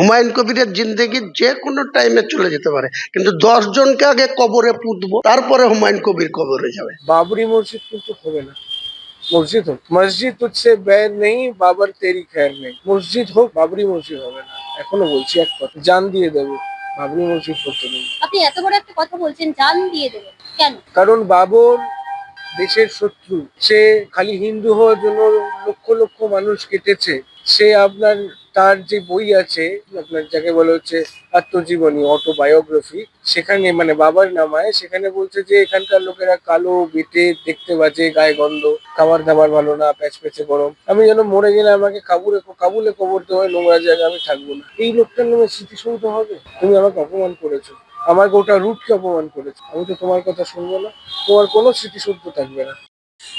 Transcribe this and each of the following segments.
হুমায়ুন কবিরের জিন্দগি যে কোনো টাইমে চলে যেতে পারে। কিন্তু দশ জনকে আগে কবরে পুঁতবো তারপরে হুমায়ুন কবির কবরে যাবে। বাবরি মসজিদ কিন্তু হবে না। মসজিদ হোক। মসজিদ হচ্ছে ব্যয় নেই বাবার তেরি খ্যার নেই। মসজিদ হোক বাবরি মসজিদ হবে না। এখনও বলছি এক কথা জান দিয়ে দেবো। বাবরি মসজিদ করতে নেই। আপনি এত বড় একটা কথা বলছেন জান দিয়ে দেবো। কেন? কারণ বাবর দেশের শত্রু। সে খালি হিন্দু হওয়ার জন্য লক্ষ লক্ষ মানুষ কেটেছে। সে আপনার তার যে বই আছে, আপনার যাকে বলা হচ্ছে আত্মজীবনী অটোবায়োগ্রাফি সেখানে মানে বাবার নামায় সেখানে বলছে যে এখানকার লোকেরা কালো বেটে দেখতে বাজে, গায়ে গন্ধ, খাবার দাবার ভালো না, প্যাচ প্যাচে গরম। আমি যেন মরে গেলে আমাকে কাবুলে কাবুলে কবর দেওয়া নোংরা জায়গায় আমি থাকব না। এই লোকটার নামে স্মৃতিসৌধ হবে? তুমি আমাকে অপমান করেছ। আমার গোটা রুটকে অপমান করেছ। আমি তো তোমার কথা শুনব না। তোমার কোনো স্মৃতিসৌধ থাকবে না।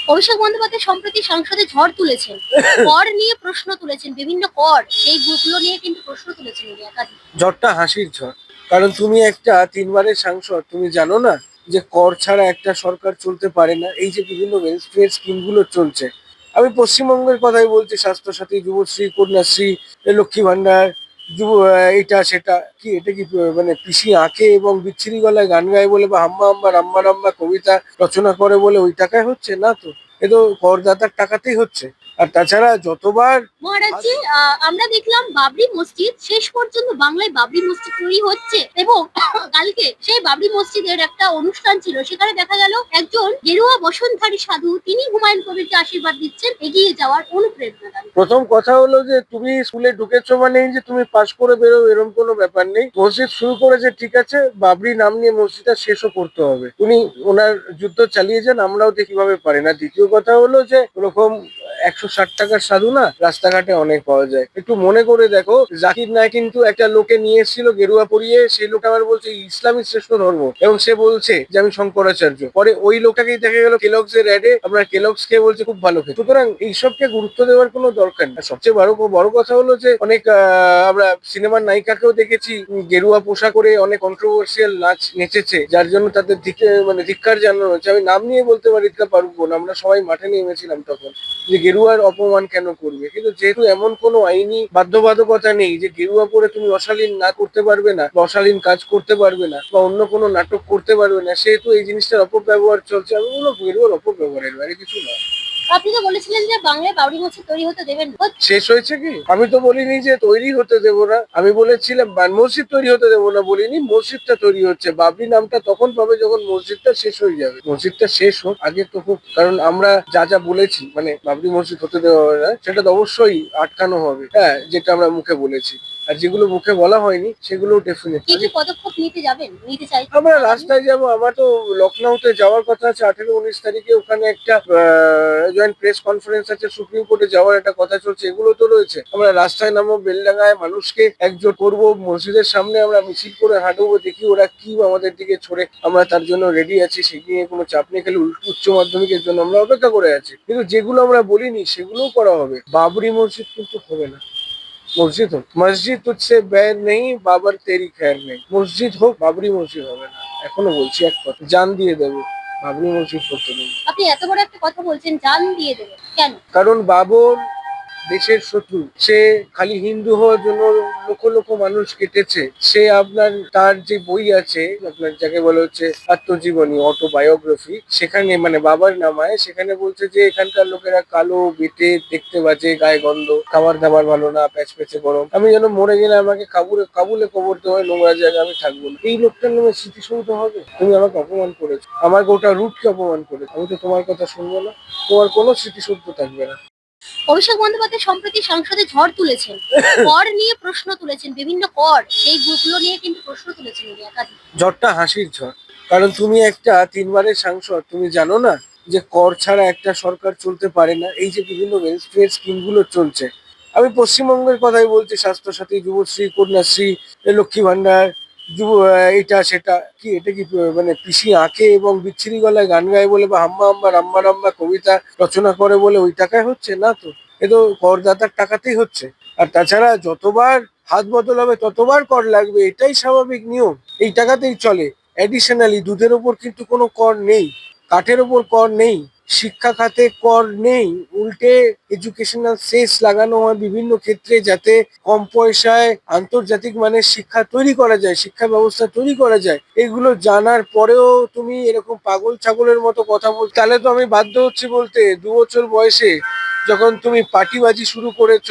অভিষেক বন্দ্যোপাধ্যায় সম্প্রতি সংসদে ঝড় তুলেছেন। কর নিয়ে প্রশ্ন তুলেছেন বিভিন্ন কর। সেই গ্রুপগুলো নিয়ে কিন্তু প্রশ্ন তুলেছেন উনি একাধিক। ঝড়টা হাসির ঝড়। কারণ তুমি একটা তিনবারের সাংসদ তুমি জানো না যে কর ছাড়া একটা সরকার চলতে পারে না। এই যে বিভিন্ন ওয়েলফেয়ার স্কিমগুলো চলছে। আমি পশ্চিমবঙ্গের কথাই বলছি স্বাস্থ্যসাথী যুবশ্রী কন্যাশ্রী লক্ষ্মী ভান্ডার এটা সেটা, কি, এটা কি মানে পিসি আঁকে এবং বিচ্ছিরি গলায় গান গায় বলে বা হাম্মা হাম্মা রাম্মা রাম্মা কবিতা রচনা করে বলে ওই টাকায় হচ্ছে না তো? এ তো করদাতার টাকাতেই হচ্ছে। আর তাছাড়া যতবার মহারাজজি আহ, আমরা দেখলাম বাবরি মসজিদ শেষ পর্যন্ত বাংলায় বাবরি মসজিদ তৈরি হচ্ছে এবং কালকে সেই বাবরি মসজিদের একটা অনুষ্ঠান ছিল। সেখানে দেখা গেল একজন গেরুয়া বসনধারী সাধু তিনি হুমায়ুন কবিরকে আশীর্বাদ দিচ্ছেন এগিয়ে যাওয়ার অনুপ্রেরণা প্রথম কথা হলো যে তুমি স্কুলে ঢুকেছো মানে যে তুমি পাশ করে বেরো এরকম কোনো ব্যাপার নেই। মসজিদ শুরু করেছে ঠিক আছে বাবরি নাম নিয়ে মসজিদটা শেষও করতে হবে। উনি ওনার যুদ্ধ চালিয়ে যান আমরাও তো কীভাবে পারি না। দ্বিতীয় কথা হলো যে ওরকম একশো ষাট টাকার সাধু না, রাস্তাঘাটে অনেক পাওয়া যায়। একটু মনে করে দেখো, জাকির নায়ক কিন্তু একটা লোকে নিয়ে এসেছিল গেরুয়া পরিয়ে, সেই লোক আবার বলছে, ইসলামী শ্রেষ্ঠ ধর্ম। এবং সে বলছে যে, আমি শঙ্করাচার্য। পরে ওই লোকটাকেই দেখা গেল কেলক্স এর অ্যাডে আপনার কেলক্স কে বলছে, খুব ভালো খেতে। সুতরাং এইসবকে গুরুত্ব দেওয়ার কোনো দরকার আর সবচেয়ে বড় বড় কথা হলো যে, অনেক আমরা সিনেমার নায়িকাকেও দেখেছি গেরুয়া পোশাক করে অনেক কন্ট্রোভার্সিয়াল নাচ নেচেছে, যার জন্য তাদের মানে ধিক্কার জানানো হচ্ছে আমি নাম নিয়ে বলতে পারি রিতকা আমরা সবাই মাঠে নেমেছিলাম তখন। যে গেরুয়ার অপমান কেন করবে? কিন্তু যেহেতু এমন কোনো আইনি বাধ্যবাধকতা নেই যে গেরুয়া পরে তুমি অশালীন না করতে পারবে না, বা অশালীন কাজ করতে পারবে না, বা অন্য কোনো নাটক করতে পারবে না, সেহেতু এই জিনিসটার অপব্যবহার চলছে। আমি বলব গেরুয়ার অপব্যবহারের বাইরে কিছু না আপনি তো বলেছিলেন যে বাংলায় বাবরি মসজিদ তৈরি হতে দেবেন না। শেষ হয়েছে কি? আমি তো বলিনি যে তৈরি হতে দেবো না। আমি বলেছিলাম মসজিদ তৈরি হতে দেবো না। বলিনি মসজিদটা তৈরি হচ্ছে। বাবরি নামটা তখন পাবে যখন মসজিদটা শেষ হয়ে যাবে। মসজিদটা শেষ হোক আগে তো হোক। কারণ আমরা যা যা বলেছি মানে বাবরি মসজিদ হতে দেওয়া হবে না সেটা তো অবশ্যই আটকানো হবে। হ্যাঁ যেটা আমরা মুখে বলেছি। আর যেগুলো মুখে বলা হয়নি সেগুলো কি ডেফিনেটলি পদক্ষেপ নিতে যাবেন নিতে চাই? আমরা রাস্তায় যাব। আমার তো লখনৌতে যাওয়ার কথা আছে আঠেরো উনিশ তারিখে ওখানে একটা জয়েন্ট প্রেস কনফারেন্স আছে সুপ্রিম কোর্টে যাওয়ার একটা কথা চলছে, এগুলো তো রয়েছে। আমরা রাস্তায় নামো বেলডাঙ্গায় মানুষকে একজোট করব, মসজিদের সামনে আমরা মিছিল করে হাঁটবো, দেখি ওরা কি আমাদের দিকে ছড়ে। আমরা তার জন্য রেডি আছি, সে নিয়ে কোনো চাপ নেই, খালি উচ্চ মাধ্যমিকের জন্য আমরা অপেক্ষা করে আছি। কিন্তু যেগুলো আমরা বলিনি, সেগুলোও করা হবে। বাবরি মসজিদ কিন্তু হবে না। মসজিদ হোক। মসজিদ হচ্ছে ব্যয় নেই, বাবার তেরি খ্যার নেই। মসজিদ হোক, বাবরি মসজিদ হবে না। এখনও বলছি এক কথা, জান দিয়ে দেবো। বাবরি মসজিদ করতে দেবো আপনি এত বড় একটা কথা বলছেন জান দিয়ে দেবেন। কেন? কারণ বাবর দেশের শত্রু সে খালি হিন্দু হওয়ার জন্য লক্ষ লক্ষ মানুষ কেটেছে। সে আপনার, তার যে বই আছে, আপনার যাকে বলা হচ্ছে আত্মজীবনী অটোবায়োগ্রাফি সেখানে মানে বাবার নামায়, সেখানে বলছে যে এখানকার লোকেরা কালো বেটে দেখতে বাজে, গায়ে গন্ধ, খাবার দাবার ভালো না, প্যাচ প্যাচে গরম। আমি যেন মরে গেলে আমাকে কাবুলে কাবুলে কবর দেওয়া হয়, নোংরা জায়গায় আমি থাকব না। এই লোকটার নামে স্মৃতিসৌধ হবে? তুমি আমাকে অপমান করেছ। আমার গোটা রুটকে অপমান করেছ। আমি তো তোমার কথা শুনব না। তোমার কোনো স্মৃতিসৌধ থাকবে না। অভিষেক বন্দ্যোপাধ্যায় সম্প্রতি সংসদে ঝড় তুলেছেন। কর নিয়ে প্রশ্ন তুলেছেন বিভিন্ন কর। সেই গ্রুপগুলো নিয়ে কিন্তু প্রশ্ন তুলেছেন উনি একাধিক। ঝড়টা হাসির ঝড়। কারণ তুমি একটা তিনবারের সাংসদ তুমি জানো না যে কর ছাড়া একটা সরকার চলতে পারে না। এই যে বিভিন্ন ওয়েলফেয়ার স্কিমগুলো চলছে। আমি পশ্চিমবঙ্গের কথাই বলছি স্বাস্থ্যসাথী যুবশ্রী কন্যাশ্রী লক্ষ্মী ভান্ডার এটা সেটা কি, এটা কি মানে পিসি আঁকে এবং বিচ্ছিরি গলায় গান গায় বলে বা হাম্মা হাম্মা রাম্মা রাম্মা কবিতা রচনা করে বলে ওই টাকায় হচ্ছে না তো? এ তো করদাতার টাকাতেই হচ্ছে। আর তাছাড়া যতবার হাত বদল হবে ততবার কর লাগবে, এটাই স্বাভাবিক নিয়ম। এই টাকাতেই চলে। অ্যাডিশনালি দুধের ওপর কিন্তু কোনো কর নেই। কাঠের ওপর কর নেই। শিক্ষা খাতে কর নেই, উল্টে এডুকেশনাল সেস লাগানো হয় বিভিন্ন ক্ষেত্রে যাতে কম পয়সায় আন্তর্জাতিক মানের শিক্ষা তৈরি করা যায়, শিক্ষা ব্যবস্থা তৈরি করা যায়। এগুলো জানার পরেও তুমি এরকম পাগল ছাগলের মতো কথা বল, তাহলে তো আমি বাধ্য হচ্ছি বলতে দু বছর বয়সে যখন তুমি পার্টিবাজি শুরু করেছ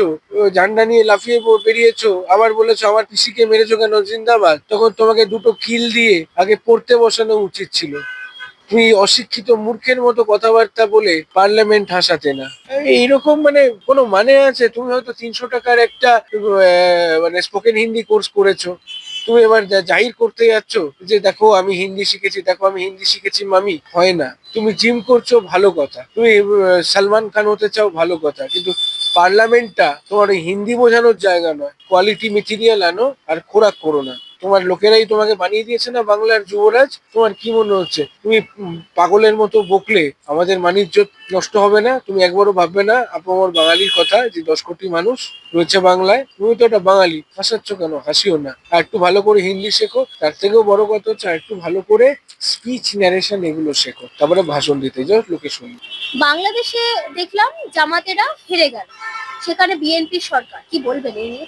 ঝান্ডা নিয়ে লাফিয়ে বেরিয়েছো, আবার বলেছ আমার পিসিকে মেরেছো কেন জিন্দাবাদ, তখন তোমাকে দুটো কিল দিয়ে আগে পড়তে বসানো উচিত ছিল। তুমি অশিক্ষিত মূর্খের মতো কথাবার্তা বলে পার্লামেন্ট হাসাতে না। এইরকম মানে কোনো মানে আছে? তুমি হয়তো তিনশো টাকার একটা মানে স্পোকেন হিন্দি কোর্স করেছ। তুমি এবার জাহির করতে যাচ্ছ যে দেখো আমি হিন্দি শিখেছি, দেখো আমি হিন্দি শিখেছি মামি, হয় না। তুমি জিম করছ, ভালো কথা। তুমি সালমান খান হতে চাও, ভালো কথা। কিন্তু পার্লামেন্টটা তোমার হিন্দি বোঝানোর জায়গা নয়। কোয়ালিটি মেটেরিয়াল আনো আর খোরাক করো না। তোমার লোকেরাই তোমাকে বানিয়ে দিয়েছে না বাংলার যুবরাজ? তোমার কি মনে হচ্ছে? তুমি পাগলের মতো বকলে আমাদের মানিজ্য নষ্ট হবে না? তুমি একবারও ভাববে না? আপামর বাঙালির কথা, যে দশ কোটি মানুষ রয়েছে বাংলায়, তুমি তো একটা বাঙালি। হাসাচ্ছ কেন? হাসিও না। আর একটু ভালো করে হিন্দি শেখো, তার থেকেও বড় কথা হচ্ছে আর একটু ভালো করে স্পিচ ন্যারেশন এগুলো শেখো। তারপরে ভাষণ দিতে যাও, লোকে শুনি বাংলাদেশে দেখলাম জামাতেরা হেরে গেল। সেখানে বিএনপি সরকার, কি বলবেন এই নিয়ে?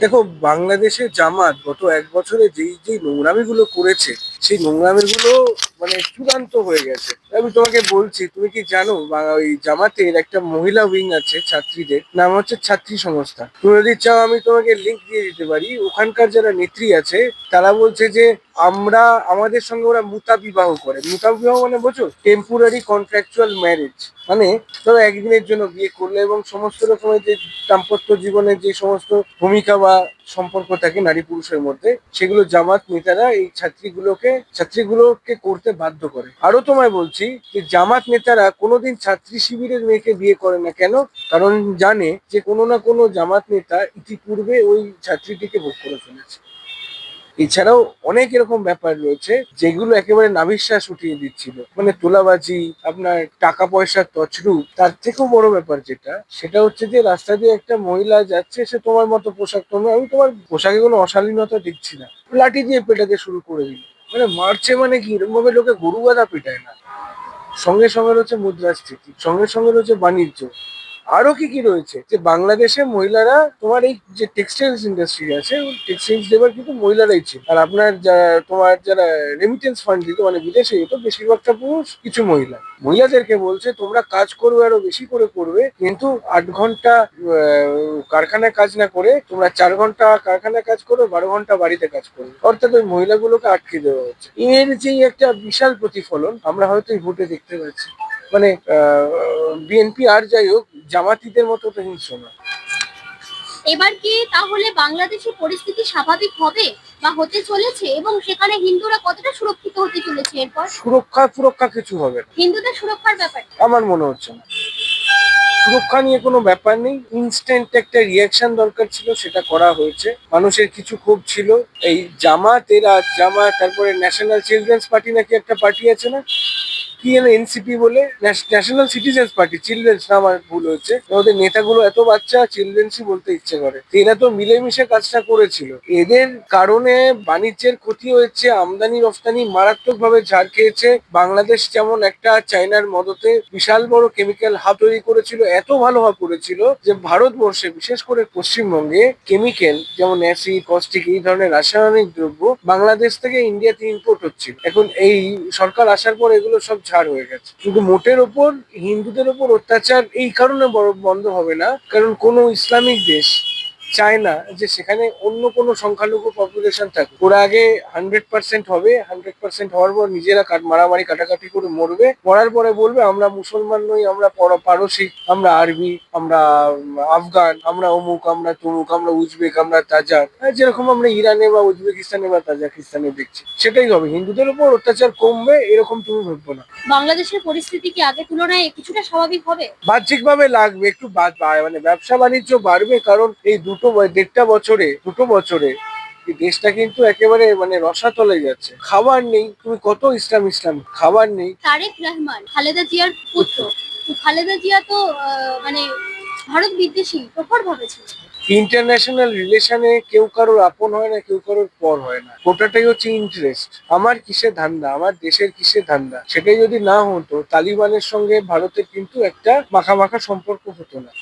দেখো বাংলাদেশের জামাত গত এক বছরে যেই যেই নোংরামিগুলো করেছে সেই নোংরামিগুলো মানে চূড়ান্ত হয়ে গেছে। আমি তোমাকে বলছি, তুমি কি জানো ওই জামাতের একটা মহিলা উইং আছে, ছাত্রীদের, নাম হচ্ছে ছাত্রী সংস্থা। তুমি যদি চাও আমি তোমাকে লিঙ্ক দিয়ে দিতে পারি, ওখানকার যারা নেত্রী আছে, তারা বলছে যে আমরা, আমাদের সঙ্গে ওরা মুতা বিবাহ করে। মুতা বিবাহ মানে বোঝো টেম্পোরারি কন্ট্রাকচুয়াল ম্যারেজ মানে ধরো একদিনের জন্য বিয়ে করলে এবং সমস্ত রকমের যে দাম্পত্য জীবনের যে সমস্ত ভূমিকা বা সম্পর্ক থাকে নারী পুরুষের মধ্যে, সেগুলো জামাত নেতারা এই ছাত্রীগুলোকে ছাত্রীগুলোকে করতে বাধ্য করে। আরও তোমায় বলছি যে জামাত নেতারা কোনোদিন ছাত্রী শিবিরের মেয়েকে বিয়ে করে না কেন? কারণ জানে যে কোনো না কোনো জামাত নেতা ইতিপূর্বে ওই ছাত্রীটিকে ভোগ করে ফেলেছে। এছাড়াও অনেক এরকম ব্যাপার রয়েছে যেগুলো একেবারে নাভিশ্বাস উঠিয়ে দিচ্ছিল। মানে তোলাবাজি, আপনার টাকা পয়সার তছরূপ, তার থেকেও বড় ব্যাপার যেটা, সেটা হচ্ছে যে রাস্তা দিয়ে একটা মহিলা যাচ্ছে, সে তোমার মতো পোশাক তোমার আমি তোমার পোশাকে কোনো অশালীনতা দেখছি না। লাঠি দিয়ে পেটাতে শুরু করে দিল। মানে মারছে মানে কি? এরকম ভাবে লোকে গরু গাদা পেটায় না। সঙ্গে সঙ্গে রয়েছে মুদ্রাস্ফীতি, সঙ্গে সঙ্গে রয়েছে বাণিজ্য। আরও কি কি রয়েছে? যে বাংলাদেশে মহিলারা তোমার এই যে টেক্সটাইলস ইন্ডাস্ট্রি আছে টেক্সটাইলস লেবার কিন্তু মহিলারাই ছিল। আর আপনার যারা তোমার যারা রেমিটেন্স ফান্ড দিত মানে বিদেশে যেত, বেশিরভাগটা পুরুষ, কিছু মহিলা। মহিলাদেরকে বলছে, তোমরা কাজ করবে আরও বেশি করে করবে, কিন্তু আট ঘণ্টা কারখানায় কাজ না করে, তোমরা চার ঘণ্টা কারখানায় কাজ করো, বারো ঘণ্টা বাড়িতে কাজ করবে। অর্থাৎ ওই মহিলাগুলোকে আটকে দেওয়া হচ্ছে। এর যে একটা বিশাল প্রতিফলন, আমরা হয়তো এই ভোটে দেখতে পাচ্ছি। মানে বিএনপি আর যাই হোক জামাতিদের মতো তো হিংস্র না। এবার কি তাহলে বাংলাদেশের পরিস্থিতি স্বাভাবিক হবে বা হতে চলেছে? এবং সেখানে হিন্দুরা কতটা সুরক্ষিত হতে চলেছে এরপর? সুরক্ষা সুরক্ষা কিছু হবে না। হিন্দুদের সুরক্ষার ব্যাপার। আমার মনে হচ্ছে না। সুরক্ষা নিয়ে কোনো ব্যাপার নেই। ইনস্ট্যান্ট একটা রিয়াকশন দরকার ছিল সেটা করা হয়েছে। মানুষের কিছু ক্ষোভ ছিল। এই জামাত এরা জামাত তারপরে ন্যাশনাল চিলড্রেন্স পার্টি নাকি একটা পার্টি আছে না? কি যেন এনসিপি বলে? ন্যাশনাল সিটিজেন্স পার্টি চিলড্রেন্স না আমার ভুল হচ্ছে ওদের নেতাগুলো এত বাচ্চা চিলড্রেন্সই বলতে ইচ্ছে করে। এরা তো মিলেমিশে কাজটা করেছিল। এদের কারণে বাণিজ্যের ক্ষতি হয়েছে, আমদানি রফতানি মারাত্মক ভাবে ঝাড় খেয়েছে। বাংলাদেশ যেমন একটা চায়নার মদতে বিশাল বড় কেমিক্যাল হাব তৈরি করেছিল, এত ভালো হাব করেছিল যে ভারতবর্ষে, বিশেষ করে পশ্চিমবঙ্গে কেমিক্যাল যেমন অ্যাসিড কস্টিক এই ধরনের রাসায়নিক দ্রব্য বাংলাদেশ থেকে ইন্ডিয়াতে ইম্পোর্ট হচ্ছিল। এখন এই সরকার আসার পর এগুলো সব ছাড় হয়ে গেছে। কিন্তু মোটের ওপর, হিন্দুদের ওপর অত্যাচার এই কারণে বন্ধ হবে না, কারণ কোনো ইসলামিক দেশ চায় না যে সেখানে অন্য কোনো সংখ্যালঘু পপুলেশন থাকুক। ওরা আগে হান্ড্রেড পার্সেন্ট হবে হান্ড্রেড পার্সেন্ট হওয়ার পর নিজেরা মারামারি কাটাকাটি করে মরবে। মরার পরে বলবে আমরা মুসলমান নই আমরা পর- পারসিক আমরা আরবি আমরা আফগান আমরা অমুক আমরা তমুক আমরা উজবেক আমরা তাজাক হ্যাঁ, যেরকম আমরা ইরানে বা উজবেকিস্তানে বা তাজাকিস্তানে দেখছি। সেটাই হবে। হিন্দুদের উপর অত্যাচার কমবে এরকম তুমি ভাববো না। বাংলাদেশের পরিস্থিতি কি আগে তুলনায় কিছুটা স্বাভাবিক হবে? বাহ্যিকভাবে লাগবে একটু মানে ব্যবসা বাণিজ্য বাড়বে কারণ এই দুটো দেড়টা বছরে দুটো বছরে দেশটা কিন্তু একেবারে মানে রসাতলে যাচ্ছে। খাবার নেই তুমি কত ইসলাম ইসলাম খাবার নেই। তারেক রহমান খালেদা জিয়ার পুত্র। খালেদা জিয়া তো মানে ভারত বিদ্বেষী প্রখর ভাবে ছিল। ইন্টারন্যাশনাল রিলেশনে কেউ কারোর আপন হয় না কেউ কারোর পর হয় না। গোটাটাই হচ্ছে ইন্টারেস্ট আমার কিসে ধান্দা? আমার দেশের কিসে ধান্দা? সেটাই যদি না হতো তালিবানের সঙ্গে ভারতের কিন্তু একটা মাখা মাখা সম্পর্ক হতো না।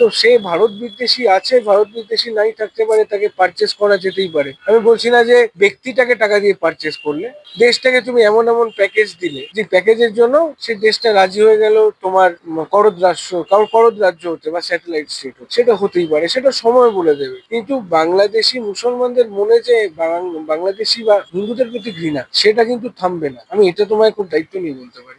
তো সে ভারত বিদ্বেষী আছে, ভারত বিদ্বেষী নাই থাকতে পারে, তাকে পারচেস করা যেতেই পারে। আমি বলছি না যে ব্যক্তিটাকে টাকা দিয়ে পারচেস করলে, দেশটাকে তুমি এমন এমন প্যাকেজ দিলে, যে প্যাকেজের জন্য সে দেশটা রাজি হয়ে গেল, তোমার করদ রাষ্ট্র কারোর করদ রাজ্য হতে বা স্যাটেলাইট স্টেট হতে, সেটা হতেই পারে, সেটা সময় বলে দেবে। কিন্তু বাংলাদেশি মুসলমানদের মনে যে বাংলাদেশি বা হিন্দুদের প্রতি ঘৃণা, সেটা কিন্তু থামবে না। আমি এটা তোমায় খুব দায়িত্ব নিয়ে বলতে পারি।